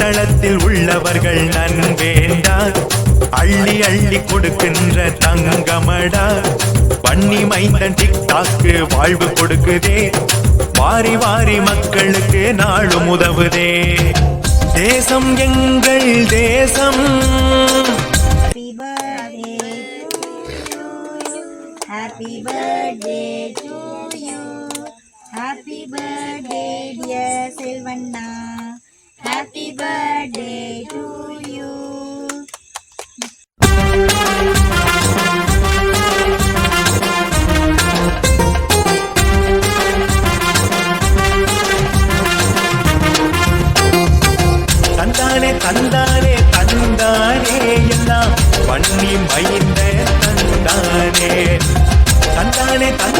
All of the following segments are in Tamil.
தளத்தில் உள்ளவர்கள் நன்வேண்டா அள்ளி அள்ளி கொடுக்கின்ற தங்கமடா. வன்னி மைந்தன் டிக்டாக்கு வாழ்வு கொடுக்குதே. வாரி வாரி மக்களுக்கு நாளும் உதவுதே. தேசம் எங்கள் தேசம். Happy birthday to you. Happy birthday dear Silvanna. Birthday to you. தந்தானே தந்தானே தந்தானே எல்லாம் பண்ணி மைந்த தந்தானே தந்தானே தந்தானே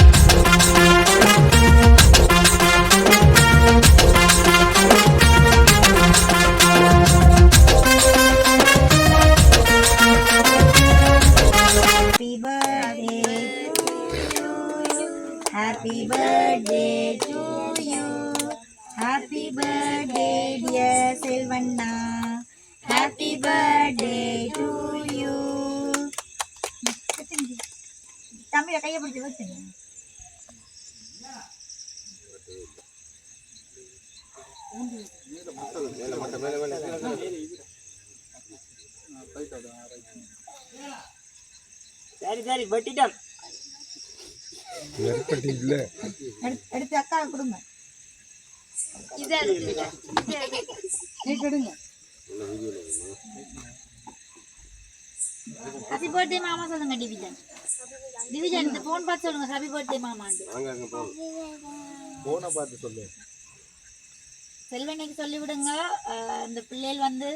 Happy birthday to you. Happy birthday, dear Silvanna. Happy birthday to you. தம்பியை கையை பிடிச்சி வச்சுங்க சரி சரி வெட்டிட்டோம் எடுத்து எடுத்து அக்கா கொடுங்க. நீ கொடுங்க. ஹாப்பி பர்த்டே மாமா சொல்லுங்க டிவிஜன் டிவிஜன் இந்த போன் பார்த்து சொல்லுங்க ஹாப்பி பர்த்டே மாமாண்டு போனை பார்த்து சொல்லு. செல்வனைக்கு சொல்லி விடுங்க அஹ் இந்த பிள்ளைகள் வந்து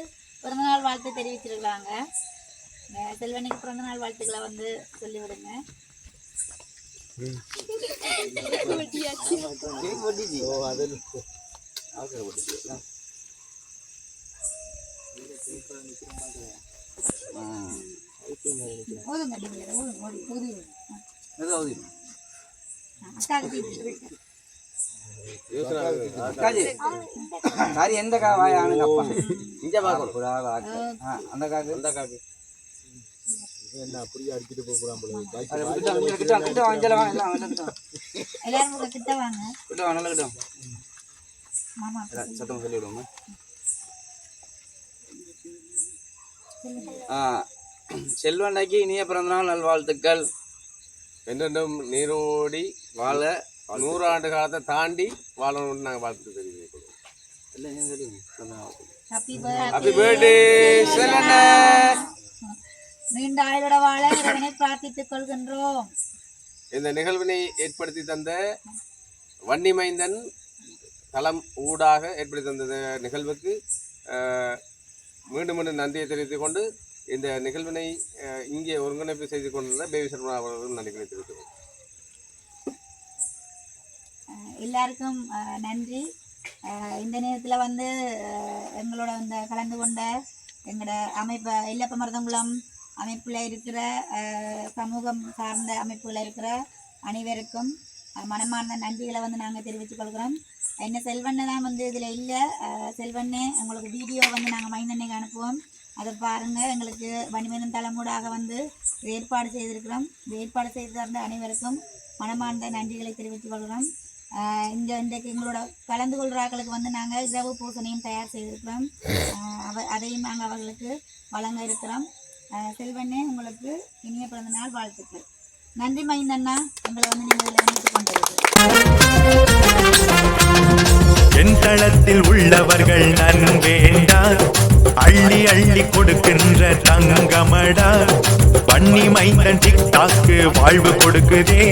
பிறந்தநாள் வாழ்த்து தெரிவிச்சிருக்காங்க செல்வனைக்கு பிறந்தநாள் வாழ்த்துக்களை வந்து சொல்லி எந்த கா வாய் ஆணுங்கப்பா இங்க அந்த காக்கு அந்த காக்கு. என்ன அப்படியே அடிச்சுட்டு போக போறான் போல. கிட்ட கிட்ட கிட்ட வாங்கல வா எல்லாம் கிட்ட கிட்ட எல்லாரும் உங்க கிட்ட வாங்க. கிட்ட வா நல்லா கிட்ட மாமா சத்தம் சொல்லி விடுவோமா? ஆ செல்வண்டைக்கு இனிய பிறந்தநாள் நல்வாழ்த்துக்கள். என்றென்றும் நீரோடி வாழ நூறாண்டு காலத்தை தாண்டி வாழணும்னு நாங்கள் வாழ்த்து தெரிவிக்கிறோம். ஹாப்பி ஹாப்பி பர்த்டே பர்த்டே செல்வண்ணே. நீண்ட ஆயுளோட வாழ இறைவனை பிரார்த்தித்துக் கொள்கின்றோம். இந்த நிகழ்வினை ஏற்படுத்தி தந்த வன்னிமைந்தன் தளம் ஊடாக ஏற்படுத்தி தந்த நிகழ்வுக்கு மீண்டும் மீண்டும் நன்றியை தெரிவித்துக் கொண்டு இந்த நிகழ்வினை இங்கே ஒருங்கிணைப்பு செய்து கொண்டிருந்த பேபி சர்மா அவர்களும் நன்றிகளை தெரிவித்துக் எல்லாருக்கும் நன்றி. இந்த நேரத்தில் வந்து எங்களோட இந்த கலந்து கொண்ட எங்களோட அமைப்பு இல்லப்ப மருதங்குளம் அமைப்பில் இருக்கிற சமூகம் சார்ந்த அமைப்புகளில் இருக்கிற அனைவருக்கும் மனமார்ந்த நன்றிகளை வந்து நாங்கள் தெரிவித்துக் கொள்கிறோம். என்ன செல்வண்ணை தான் வந்து இதில் இல்லை. செல்வண்ணே உங்களுக்கு வீடியோ வந்து நாங்கள் மைந்தண்ணைக்கு அனுப்புவோம். அதை பாருங்கள் எங்களுக்கு வணிமேதன் தலைமூடாக வந்து ஏற்பாடு செய்திருக்கிறோம். ஏற்பாடு செய்து தந்த அனைவருக்கும் மனமார்ந்த நன்றிகளை தெரிவித்துக் கொள்கிறோம். இங்கே இந்த இன்றைக்கு எங்களோட கலந்து கொள்கிறார்களுக்கு வந்து நாங்கள் இரவு பூசணையும் தயார் செய்திருக்கிறோம். அவ அதையும் நாங்கள் அவர்களுக்கு வழங்க இருக்கிறோம். செல்வண்ணே உங்களுக்கு இனிய பிறந்த நாள் வாழ்த்துக்கள். நன்றி மைந்தண்ணா. உங்களை வந்து நீங்கள் இதில் இணைத்து என் தளத்தில் உள்ளவர்கள் நன்வேண்டா அள்ளி அள்ளி கொடுக்கின்ற தங்கமடா. வன்னி மைந்தன் டிக்டாக்கு வாழ்வு கொடுக்குதே.